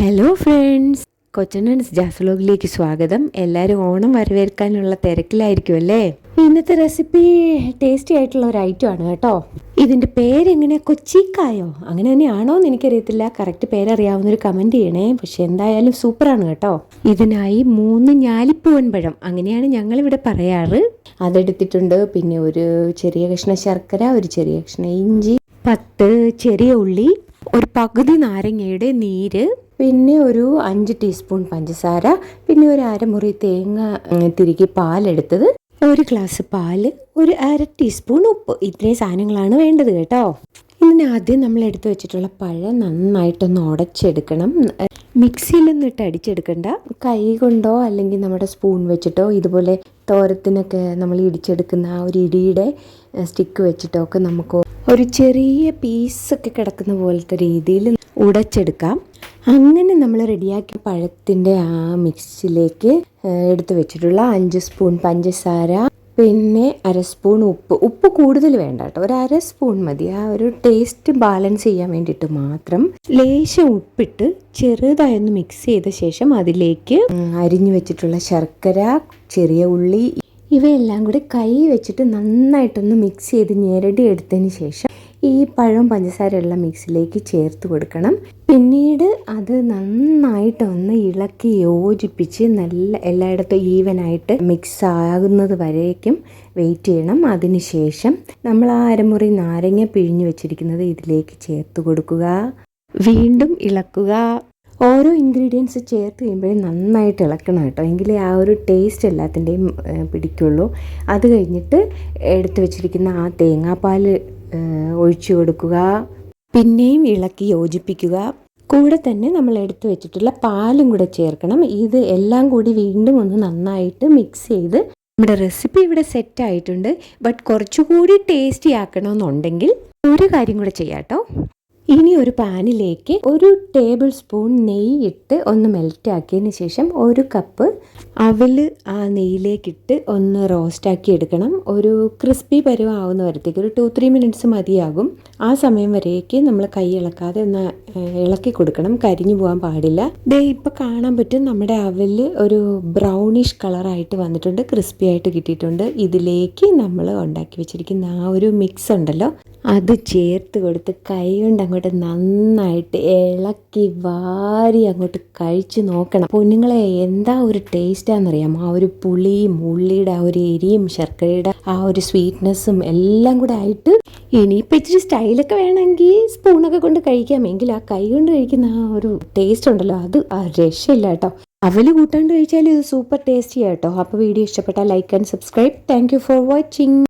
Hello friends കൊച്ചനൻസ് ജാസ്ലോഗിലേക്ക് സ്വാഗതം. എല്ലാവരും ഓണം വരവേൽക്കാനുള്ള തിരക്കിലായിരിക്കും അല്ലേ ഇന്നത്തെ റെസിപ്പി ടേസ്റ്റി ആയിട്ടുള്ള ഒരു ഐറ്റം ആണ് കേട്ടോ. ഇതിന്റെ പേരെങ്ങനെ? കൊച്ചിക്കായോ? അങ്ങനെ തന്നെയാണോ എന്ന് എനിക്കറിയത്തില്ല. കറക്റ്റ് പേരറിയാവുന്ന ഒരു കമന്റ് ചെയ്യണേ. പക്ഷെ എന്തായാലും സൂപ്പറാണ് കേട്ടോ. ഇതിനായി മൂന്ന് ഞാലിപ്പൂവൻ പഴം. അങ്ങനെയാണ് ഞങ്ങളിവിടെ പറയാറ്. അതെടുത്തിട്ടുണ്ട്. പിന്നെ ഒരു ചെറിയ കഷ്ണ ശർക്കര ഒരു ചെറിയ കഷ്ണ ഇഞ്ചി പത്ത് ചെറിയ ഉള്ളി ഒരു പകുതി നാരങ്ങയുടെ നീര് പിന്നെ ഒരു അഞ്ച് ടീസ്പൂൺ പഞ്ചസാര പിന്നെ ഒരു അരമുറി തേങ്ങ തിരികെ പാലെടുത്തത് ഒരു ഗ്ലാസ് പാൽ ഒരു അര ടീസ്പൂൺ ഉപ്പ്. ഇത്രയും സാധനങ്ങളാണ് വേണ്ടത് കേട്ടോ. ഇതിന് ആദ്യം നമ്മൾ എടുത്തു വെച്ചിട്ടുള്ള പഴം നന്നായിട്ടൊന്ന് ഉടച്ചെടുക്കണം. മിക്സിയിലൊന്നും ഇട്ട് അടിച്ചെടുക്കണ്ട. കൈ കൊണ്ടോ അല്ലെങ്കിൽ നമ്മുടെ സ്പൂൺ വെച്ചിട്ടോ ഇതുപോലെ തോരത്തിനൊക്കെ നമ്മൾ ഇടിച്ചെടുക്കുന്ന ആ ഒരു ഇടിയുടെ സ്റ്റിക്ക് വെച്ചിട്ടോ ഒക്കെ നമുക്ക് ഒരു ചെറിയ പീസൊക്കെ കിടക്കുന്ന പോലത്തെ രീതിയിൽ ഉടച്ചെടുക്കാം. അങ്ങനെ നമ്മൾ റെഡിയാക്കിയ പഴത്തിന്റെ ആ മിക്സിലേക്ക് എടുത്തു വെച്ചിട്ടുള്ള അഞ്ച് സ്പൂൺ പഞ്ചസാര പിന്നെ അര സ്പൂൺ ഉപ്പ്. ഉപ്പ് കൂടുതൽ വേണ്ട കേട്ടോ. ഒരു അര സ്പൂൺ മതി. ആ ഒരു ടേസ്റ്റ് ബാലൻസ് ചെയ്യാൻ വേണ്ടിയിട്ട് മാത്രം ലേശം ഉപ്പിട്ട് ചെറുതായൊന്ന് മിക്സ് ചെയ്ത ശേഷം അതിലേക്ക് അരിഞ്ഞു വെച്ചിട്ടുള്ള ശർക്കര ചെറിയ ഉള്ളി ഇവയെല്ലാം കൂടി കൈ വെച്ചിട്ട് നന്നായിട്ടൊന്ന് മിക്സ് ചെയ്ത് ഞെരടി എടുത്തതിന് ശേഷം ഈ പഴം പഞ്ചസാരയുള്ള മിക്സിലേക്ക് ചേർത്ത് കൊടുക്കണം. പിന്നീട് അത് നന്നായിട്ട് ഒന്ന് ഇളക്കി യോജിപ്പിച്ച് നല്ല എല്ലായിടത്തും ഈവനായിട്ട് മിക്സ് ആകുന്നത് വരേക്കും വെയിറ്റ് ചെയ്യണം. അതിനുശേഷം നമ്മൾ ആ അരമുറി നാരങ്ങ പിഴിഞ്ഞു വെച്ചിരിക്കുന്നത് ഇതിലേക്ക് ചേർത്ത് കൊടുക്കുക. വീണ്ടും ഇളക്കുക. ഓരോ ഇൻഗ്രീഡിയൻസ് ചേർത്ത് കഴിയുമ്പോഴേ നന്നായിട്ട് ഇളക്കണം കേട്ടോ. എങ്കിലേ ആ ഒരു ടേസ്റ്റ് എല്ലാത്തിന്റെയും പിടിക്കുള്ളൂ. അത് കഴിഞ്ഞിട്ട് എടുത്തു വെച്ചിരിക്കുന്ന ആ തേങ്ങാപ്പാൽ ഒഴിച്ചു കൊടുക്കുക. പിന്നെയും ഇളക്കി യോജിപ്പിക്കുക. കൂടെ തന്നെ നമ്മൾ എടുത്തു വെച്ചിട്ടുള്ള പാലും കൂടെ ചേർക്കണം. ഇത് എല്ലാം കൂടി വീണ്ടും ഒന്ന് നന്നായിട്ട് മിക്സ് ചെയ്ത് നമ്മുടെ റെസിപ്പി ഇവിടെ സെറ്റ് ആയിട്ടുണ്ട്. ബട്ട് കുറച്ചുകൂടി ടേസ്റ്റി ആക്കണമെന്നുണ്ടെങ്കിൽ ഒരു കാര്യം കൂടെ ചെയ്യാം കേട്ടോ. ഇനി ഒരു പാനിലേക്ക് ഒരു ടേബിൾ സ്പൂൺ നെയ്യ് ഇട്ട് ഒന്ന് മെൽറ്റ് ആക്കിയതിന് ശേഷം ഒരു കപ്പ് അവൽ ആ നെയ്യിലേക്കിട്ട് ഒന്ന് റോസ്റ്റാക്കി എടുക്കണം. ഒരു ക്രിസ്പി പരുവം ആവുന്ന വരത്തേക്ക് ഒരു ടു ത്രീ മിനിറ്റ്സ് മതിയാകും. ആ സമയം വരേക്ക് നമ്മൾ കൈ ഇളക്കാതെ ഒന്ന് ഇളക്കി കൊടുക്കണം. കരിഞ്ഞു പോകാൻ പാടില്ല. ദേ ഇപ്പോൾ കാണാൻ പറ്റും നമ്മുടെ അവൽ ഒരു ബ്രൗണിഷ് കളറായിട്ട് വന്നിട്ടുണ്ട്. ക്രിസ്പി ആയിട്ട് കിട്ടിയിട്ടുണ്ട്. ഇതിലേക്ക് നമ്മൾ ഉണ്ടാക്കി വെച്ചിരിക്കുന്ന ആ ഒരു മിക്സ് ഉണ്ടല്ലോ. അത് ചേർത്ത് കൊടുത്ത് കൈ കൊണ്ട് അങ്ങോട്ട് നന്നായിട്ട് ഇളക്കി വാരി അങ്ങോട്ട് കഴിച്ച് നോക്കണം. പൊന്നുങ്ങളെ എന്താ ഒരു ടേസ്റ്റാണെന്നറിയാം ആ ഒരു പുളിയും ഉള്ളിയുടെ ആ ഒരു എരിയും ശർക്കരയുടെ ആ ഒരു സ്വീറ്റ്നെസ്സും എല്ലാം കൂടെ ആയിട്ട് ഇനിയിപ്പോൾ ഇച്ചിരി സ്റ്റൈലൊക്കെ വേണമെങ്കിൽ സ്പൂണൊക്കെ കൊണ്ട് കഴിക്കാം. എങ്കിൽ ആ കൈ കൊണ്ട് കഴിക്കുന്ന ആ ഒരു ടേസ്റ്റ് ഉണ്ടല്ലോ അത് ആ രക്ഷയില്ല കേട്ടോ. അവൽ കൂട്ടാണ്ട് കഴിച്ചാൽ ഇത് സൂപ്പർ ടേസ്റ്റി ആട്ടോ. അപ്പോൾ വീഡിയോ ഇഷ്ടപ്പെട്ടാൽ like and subscribe thank for watching